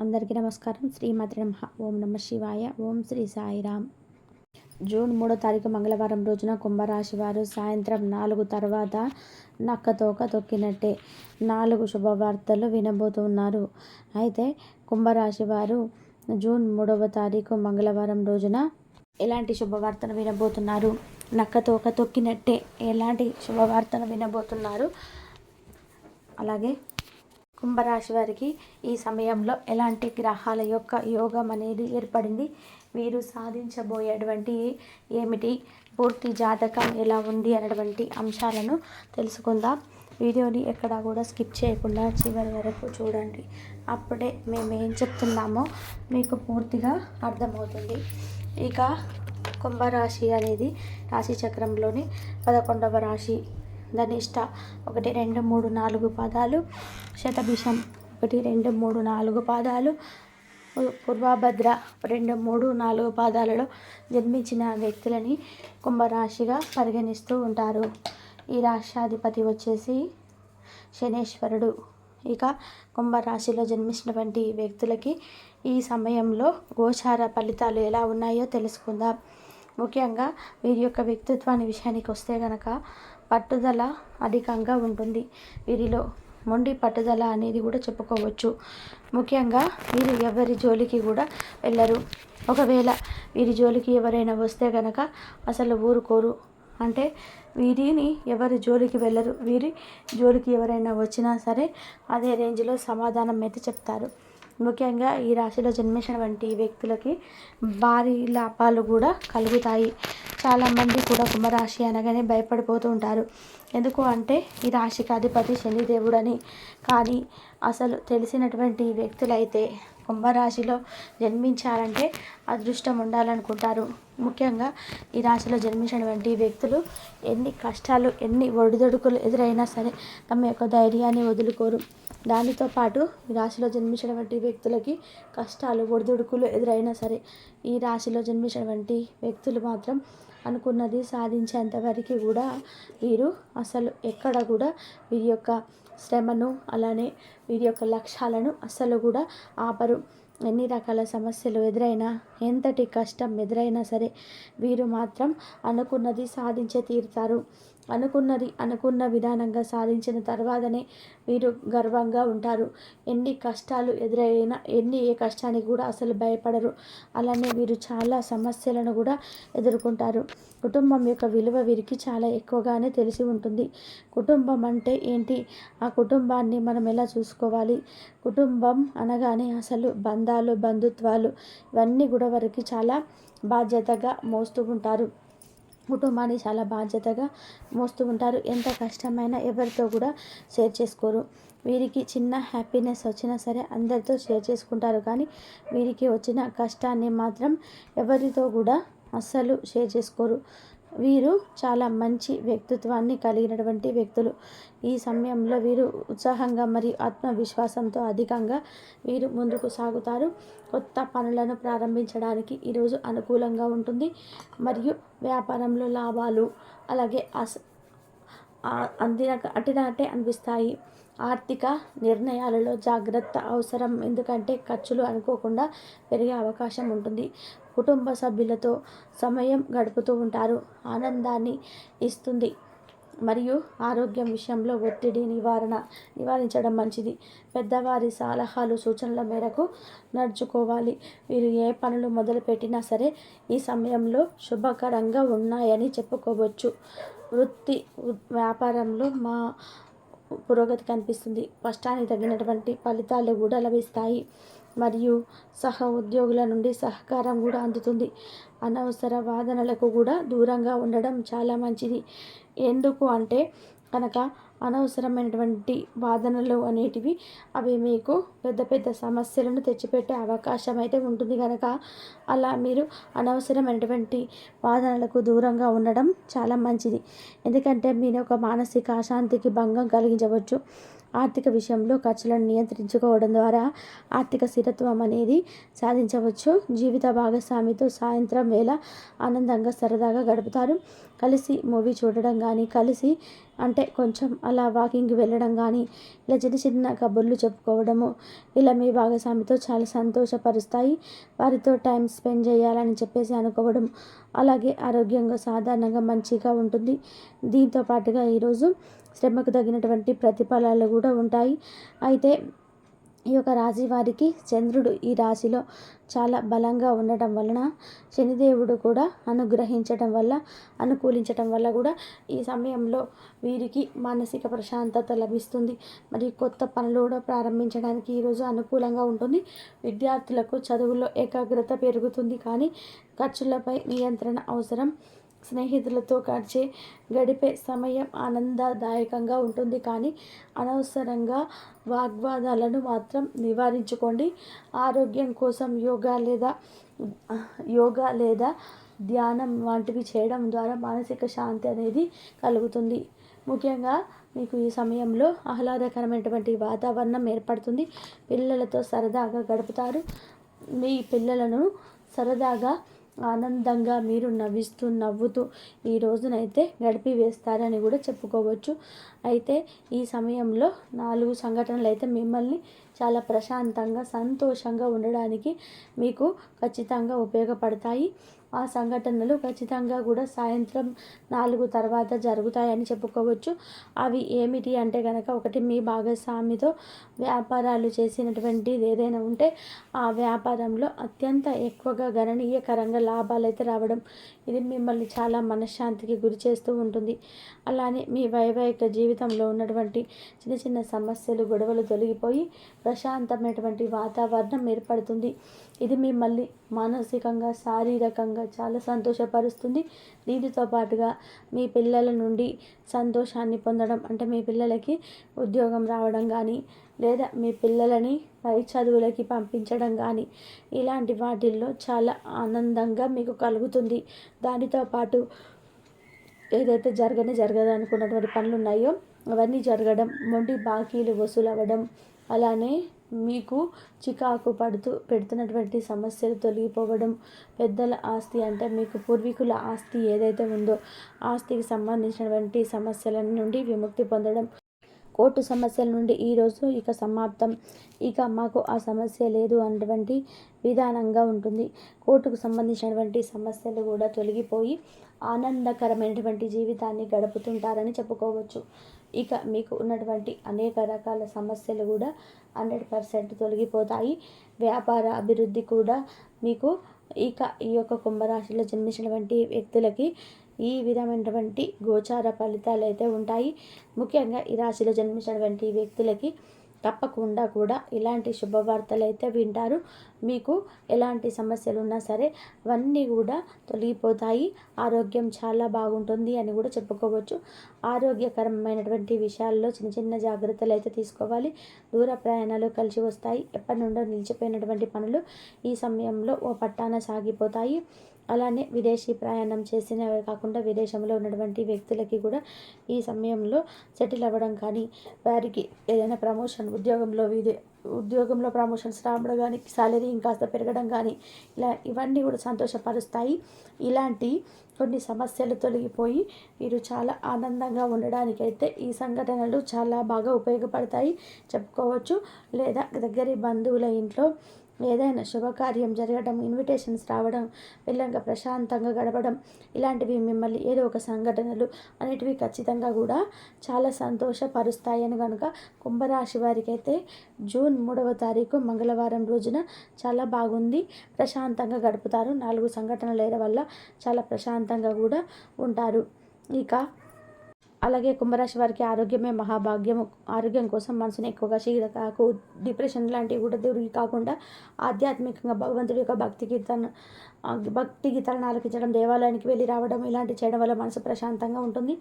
అందరికీ నమస్కారం. శ్రీమతి నమ. ఓం నమ శివాయ. ఓం శ్రీ సాయిరామ్ జూన్ మూడో తారీఖు మంగళవారం రోజున కుంభరాశి వారు సాయంత్రం నాలుగు తర్వాత నక్కతోక తొక్కినట్టే నాలుగు శుభవార్తలు వినబోతున్నారు. అయితే కుంభరాశి వారు జూన్ మూడవ తారీఖు మంగళవారం రోజున ఎలాంటి శుభవార్తను వినబోతున్నారు? నక్కతోక తొక్కినట్టే ఎలాంటి శుభవార్తను వినబోతున్నారు? అలాగే కుంభరాశి వారికి ఈ సమయంలో ఎలాంటి గ్రహాల యొక్క యోగం అనేది ఏర్పడింది? వీరు సాధించబోయేటువంటి ఏమిటి? పూర్తి జాతకం ఎలా ఉంది అనేటువంటి అంశాలను తెలుసుకుందాం. వీడియోని ఎక్కడా కూడా స్కిప్ చేయకుండా చివరి వరకు చూడండి. అప్పుడే మేము ఏం చెప్తున్నామో మీకు పూర్తిగా అర్థమవుతుంది. ఇక కుంభరాశి అనేది రాశి చక్రంలోని పదకొండవ రాశి ధనిష్ట. ఒకటి రెండు మూడు నాలుగు పదాలు. శతభిషం. ఒకటి రెండు మూడు నాలుగు పాదాలు. పూర్వభద్ర. రెండు మూడు నాలుగు పాదాలలో జన్మించిన వ్యక్తులని కుంభరాశిగా పరిగణిస్తూ ఉంటారు. ఈ రాష్ట్రాధిపతి వచ్చేసి శనేశ్వరుడు. ఇక కుంభరాశిలో జన్మించినటువంటి వ్యక్తులకి ఈ సమయంలో గోచార ఫలితాలు ఎలా ఉన్నాయో తెలుసుకుందాం. ముఖ్యంగా వీరి యొక్క వ్యక్తిత్వాన్ని విషయానికి వస్తే కనుక పట్టుదల అధికంగా ఉంటుంది. వీరిలో మొండి పట్టుదల అనేది కూడా చెప్పుకోవచ్చు. ముఖ్యంగా వీరు ఎవరి జోలికి కూడా వెళ్ళరు. ఒకవేళ వీరి జోలికి ఎవరైనా వస్తే కనుక అసలు ఊరుకోరు. అంటే వీరిని ఎవరి జోలికి వెళ్ళరు. వీరి జోలికి ఎవరైనా వచ్చినా సరే అదే రేంజ్లో సమాధానం అయితే చెప్తారు. ముఖ్యంగా ఈ రాశిలో జన్మించినటువంటి వ్యక్తులకి భారీ లాభాలు కూడా కలుగుతాయి. చాలామంది కూడా కుంభరాశి అనగానే భయపడిపోతూ ఉంటారు. ఎందుకు అంటే ఈ రాశికి అధిపతి శనిదేవుడని. కానీ అసలు తెలిసినటువంటి వ్యక్తులైతే కుంభరాశిలో జన్మించారంటే అదృష్టం ఉండాలనుకుంటారు. ముఖ్యంగా ఈ రాశిలో జన్మించినటువంటి వ్యక్తులు ఎన్ని కష్టాలు ఎన్ని ఒడిదొడుకులు ఎదురైనా సరే తమ యొక్క ధైర్యాన్ని వదులుకోరు. దానితో పాటు ఈ రాశిలో జన్మించినటువంటి వ్యక్తులకి కష్టాలు ఒడిదుడుకులు ఎదురైనా సరే ఈ రాశిలో జన్మించినటువంటి వ్యక్తులు మాత్రం అనుకున్నది సాధించేంత వరకు కూడా వీరు అసలు ఎక్కడ కూడా వీరి యొక్క శ్రమను అలానే వీరి యొక్క లక్ష్యాలను అస్సలు కూడా ఆపరు. ఎన్ని రకాల సమస్యలు ఎదురైనా ఎంతటి కష్టం ఎదురైనా సరే వీరు మాత్రం అనుకున్నది సాధించే తీరుతారు. అనుకున్నది అనుకున్న విధానంగా సాధించిన తర్వాతనే వీరు గర్వంగా ఉంటారు. ఎన్ని కష్టాలు ఎదురైనా ఎన్ని ఏ కష్టానికి కూడా అసలు భయపడరు. అలానే వీరు చాలా సమస్యలను కూడా ఎదుర్కొంటారు. కుటుంబం యొక్క విలువ వీరికి చాలా ఎక్కువగానే తెలిసి ఉంటుంది. కుటుంబం అంటే ఏంటి? ఆ కుటుంబాన్ని మనం ఎలా చూసుకోవాలి? కుటుంబం అనగానే అసలు బంధాలు బంధుత్వాలు ఇవన్నీ కూడా వారికి చాలా బాధ్యతగా మోస్తూ ఉంటారు. కుటుంబాన్ని చాలా బాధ్యతగా మోస్తూ ఉంటారు. ఎంత కష్టమైనా ఎవరితో కూడా షేర్ చేసుకోరు. వీరికి చిన్న హ్యాపీనెస్ వచ్చినా సరే అందరితో షేర్ చేసుకుంటారు. కానీ వీరికి వచ్చిన కష్టాన్ని మాత్రం ఎవరితో కూడా అస్సలు షేర్ చేసుకోరు. వీరు చాలా మంచి వ్యక్తిత్వాన్ని కలిగినటువంటి వ్యక్తులు. ఈ సమయంలో వీరు ఉత్సాహంగా మరియు ఆత్మవిశ్వాసంతో అధికంగా వీరు ముందుకు సాగుతారు. కొత్త పనులను ప్రారంభించడానికి ఈరోజు అనుకూలంగా ఉంటుంది. మరియు వ్యాపారంలో లాభాలు అలాగే అస్ అందిన అటినట్టే అనిపిస్తాయి. ఆర్థిక నిర్ణయాలలో జాగ్రత్త అవసరం. ఎందుకంటే ఖర్చులు అనుకోకుండా పెరిగే అవకాశం ఉంటుంది. కుటుంబ సభ్యులతో సమయం గడుపుతూ ఉంటారు. ఆనందాన్ని ఇస్తుంది. మరియు ఆరోగ్యం విషయంలో ఒత్తిడి నివారణ నివారించడం మంచిది. పెద్దవారి సలహాలు సూచనల మేరకు నడుచుకోవాలి. వీరు ఏ పనులు మొదలుపెట్టినా సరే ఈ సమయంలో శుభకరంగా ఉన్నాయని చెప్పుకోవచ్చు. వృత్తి వ్యాపారంలో మా పురోగతి కనిపిస్తుంది. కష్టానికి తగినటువంటి ఫలితాలు కూడా లభిస్తాయి. మరియు సహ ఉద్యోగుల నుండి సహకారం కూడా అందుతుంది. అనవసర వాదనలకు కూడా దూరంగా ఉండడం చాలా మంచిది. ఎందుకు అంటే కనుక అనవసరమైనటువంటి వాదనలు అనేటివి అవి మీకు పెద్ద పెద్ద సమస్యలను తెచ్చిపెట్టే అవకాశం అయితే ఉంటుంది కనుక అలా మీరు అనవసరమైనటువంటి వాదనలకు దూరంగా ఉండడం చాలా మంచిది. ఎందుకంటే మీరు ఒక మానసిక అశాంతికి భంగం కలిగించవచ్చు. ఆర్థిక విషయంలో ఖర్చులను నియంత్రించుకోవడం ద్వారా ఆర్థిక స్థిరత్వం అనేది సాధించవచ్చు. జీవిత భాగస్వామితో సాయంత్రం వేళ ఆనందంగా సరదాగా గడుపుతారు. కలిసి మూవీ చూడడం కానీ కలిసి అంటే కొంచెం అలా వాకింగ్కి వెళ్ళడం కానీ ఇలా చిన్న చిన్న కబుర్లు చెప్పుకోవడము ఇలా మీ భాగస్వామితో చాలా సంతోషపరుస్తాయి. వారితో టైం స్పెండ్ చేయాలని చెప్పేసి అనుకోవడం అలాగే ఆరోగ్యంగా సాధారణంగా మంచిగా ఉంటుంది. దీంతో పాటుగా ఈరోజు శ్రమకు తగినటువంటి ప్రతిఫలాలు కూడా ఉంటాయి. అయితే ఈ యొక్క రాశి వారికి చంద్రుడు ఈ రాశిలో చాలా బలంగా ఉండటం వలన శనిదేవుడు కూడా అనుగ్రహించటం వల్ల అనుకూలించటం వల్ల కూడా ఈ సమయంలో వీరికి మానసిక ప్రశాంతత లభిస్తుంది. మరియు కొత్త పనులు కూడా ప్రారంభించడానికి ఈరోజు అనుకూలంగా ఉంటుంది. విద్యార్థులకు చదువులో ఏకాగ్రత పెరుగుతుంది. కానీ ఖర్చులపై నియంత్రణ అవసరం. స్నేహితులతో గడిచే గడిపే సమయం ఆనందదాయకంగా ఉంటుంది. కానీ అనవసరంగా వాగ్వాదాలను మాత్రం నివారించుకోండి. ఆరోగ్యం కోసం యోగా లేదా యోగా లేదా ధ్యానం వంటివి చేయడం ద్వారా మానసిక శాంతి అనేది కలుగుతుంది. ముఖ్యంగా మీకు ఈ సమయంలో ఆహ్లాదకరమైనటువంటి వాతావరణం ఏర్పడుతుంది. పిల్లలతో సరదాగా గడుపుతారు. మీ పిల్లలను సరదాగా ఆనందంగా మీరు నవ్విస్తూ నవ్వుతూ ఈ రోజునైతే గడిపి వేస్తారని కూడా చెప్పుకోవచ్చు. అయితే ఈ సమయంలో నాలుగు సంఘటనలు అయితే మిమ్మల్ని చాలా ప్రశాంతంగా సంతోషంగా ఉండడానికి మీకు ఖచ్చితంగా ఉపయోగపడతాయి. ఆ సంఘటనలు ఖచ్చితంగా కూడా సాయంత్రం నాలుగు తర్వాత జరుగుతాయని చెప్పుకోవచ్చు. అవి ఏమిటి అంటే కనుక ఒకటి మీ భాగస్వామితో వ్యాపారాలు చేసినటువంటిది ఏదైనా ఉంటే ఆ వ్యాపారంలో అత్యంత ఎక్కువగా గణనీయకరంగా లాభాలు అయితే రావడం ఇది మిమ్మల్ని చాలా మనశ్శాంతికి గురి చేస్తూ ఉంటుంది. అలానే మీ వైవాహిక జీవితంలో ఉన్నటువంటి చిన్న చిన్న సమస్యలు గొడవలు తొలగిపోయి ప్రశాంతమైనటువంటి వాతావరణం ఏర్పడుతుంది. ఇది మిమ్మల్ని మానసికంగా శారీరకంగా చాలా సంతోషపరుస్తుంది. దీనితో పాటుగా మీ పిల్లల నుండి సంతోషాన్ని పొందడం అంటే మీ పిల్లలకి ఉద్యోగం రావడం కానీ లేదా మీ పిల్లలని పై చదువులకి పంపించడం కానీ ఇలాంటి వాటిల్లో చాలా ఆనందంగా మీకు కలుగుతుంది. దానితో పాటు ఏదైతే జరగని జరగదు అనుకున్నటువంటి పనులు ఉన్నాయో అవన్నీ జరగడం మొండి బాకీలు వసూలు అవ్వడం అలానే మీకు చికాకు పడుతూ పెడుతున్నటువంటి సమస్యలు తొలగిపోవడం పెద్దల ఆస్తి అంటే మీకు పూర్వీకుల ఆస్తి ఏదైతే ఉందో ఆస్తికి సంబంధించినటువంటి సమస్యల నుండి విముక్తి పొందడం. కోర్టు సమస్యల నుండి ఈరోజు ఇక సమాప్తం. ఇక మాకు ఆ సమస్య లేదు అన్నటువంటి విధానంగా ఉంటుంది. కోర్టుకు సంబంధించినటువంటి సమస్యలు కూడా తొలగిపోయి ఆనందకరమైనటువంటి జీవితాన్ని గడుపుతుంటారని చెప్పుకోవచ్చు. ఇక మీకు ఉన్నటువంటి అనేక రకాల సమస్యలు కూడా హండ్రెడ్ పర్సెంట్ తొలగిపోతాయి. వ్యాపార అభివృద్ధి కూడా మీకు ఇక ఈ యొక్క కుంభరాశిలో జన్మించినటువంటి వ్యక్తులకి ఈ విధమైనటువంటి గోచార ఫలితాలు అయితే ఉంటాయి. ముఖ్యంగా ఈ రాశిలో జన్మించినటువంటి వ్యక్తులకి తప్పకుండా కూడా ఇలాంటి శుభవార్తలు అయితే వింటారు. మీకు ఎలాంటి సమస్యలు ఉన్నా సరే అవన్నీ కూడా తొలగిపోతాయి. ఆరోగ్యం చాలా బాగుంటుంది అని కూడా చెప్పుకోవచ్చు. ఆరోగ్యకరమైనటువంటి విషయాల్లో చిన్న చిన్న జాగ్రత్తలు అయితే తీసుకోవాలి. దూర ప్రయాణాలు కలిసి వస్తాయి. ఎప్పటి నుండో నిలిచిపోయినటువంటి పనులు ఈ సమయంలో ఓ పట్టాన సాగిపోతాయి. అలానే విదేశీ ప్రయాణం చేసిన కాకుండా విదేశంలో ఉన్నటువంటి వ్యక్తులకి కూడా ఈ సమయంలో సెటిల్ అవ్వడం కానీ వారికి ఏదైనా ప్రమోషన్ ఉద్యోగంలో విదే ఉద్యోగంలో ప్రమోషన్స్ రావడం కానీ సాలరీ ఇంకాస్త పెరగడం కానీ ఇలా ఇవన్నీ కూడా సంతోషపరుస్తాయి. ఇలాంటి కొన్ని సమస్యలు తొలగిపోయి మీరు చాలా ఆనందంగా ఉండడానికైతే ఈ సంఘటనలు చాలా బాగా ఉపయోగపడతాయి. చెప్పుకోవచ్చు. లేదా దగ్గరి బంధువుల ఇంట్లో ఏదైనా శుభకార్యం జరగడం ఇన్విటేషన్స్ రావడం వెళ్ళంగా ప్రశాంతంగా గడపడం ఇలాంటివి మిమ్మల్ని ఏదో ఒక సంఘటనలు అనేటివి ఖచ్చితంగా కూడా చాలా సంతోషపరుస్తాయని కనుక కుంభరాశి వారికి అయితే జూన్ మూడవ తారీఖు మంగళవారం రోజున చాలా బాగుంది. ప్రశాంతంగా గడుపుతారు. నాలుగు సంఘటనల వల్ల చాలా ప్రశాంతంగా కూడా ఉంటారు. ఇక అలాగే కుంభరాశి వారికి ఆరోగ్యమే మహాభాగ్యం. ఆరోగ్యం కోసం మనసుని ఎక్కువగా శీలకాకు డిప్రెషన్ లాంటివి కూడా దూరికి కాకుండా ఆధ్యాత్మికంగా భగవంతుడి యొక్క భక్తి కీర్తన భక్తి గీతాలను ఆలకించడం దేవాలయానికి వెళ్ళి రావడం ఇలాంటివి చేయడం వల్ల మనసు ప్రశాంతంగా ఉంటుంది.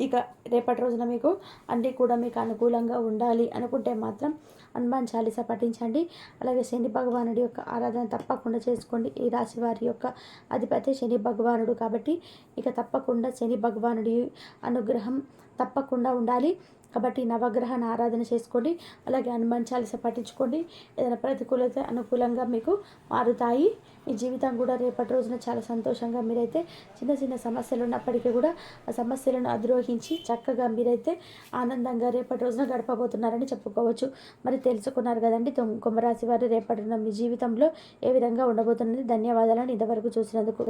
ఇక రేపటి రోజున మీకు అన్నీ కూడా మీకు అనుకూలంగా ఉండాలి అనుకుంటే మాత్రం హనుమాన్ చాలీస పఠించండి. అలాగే శని భగవానుడి యొక్క ఆరాధన తప్పకుండా చేసుకోండి. ఈ రాశి వారి యొక్క అధిపతి శని భగవానుడు కాబట్టి ఇక తప్పకుండా శని భగవానుడి అనుగ్రహం తప్పకుండా ఉండాలి. కాబట్టి నవగ్రహాన్ని ఆరాధన చేసుకోండి అలాగే హనుమాన్ చాలీస పఠించుకోండి ఏదైనా ప్రతికూలత అనుకూలంగా మీకు మారుతాయి. మీ జీవితం కూడా రేపటి రోజున చాలా సంతోషంగా మీరైతే చిన్న చిన్న సమస్యలు ఉన్నప్పటికీ కూడా ఆ సమస్యలను అధిరోహించి చక్కగా మీరైతే ఆనందంగా రేపటి రోజున గడపబోతున్నారని చెప్పుకోవచ్చు. మరి తెలుసుకున్నారు కదండి కుంభరాశి వారు రేపటి మీ జీవితంలో ఏ విధంగా ఉండబోతున్నది. ధన్యవాదాలను ఇంతవరకు చూసినందుకు.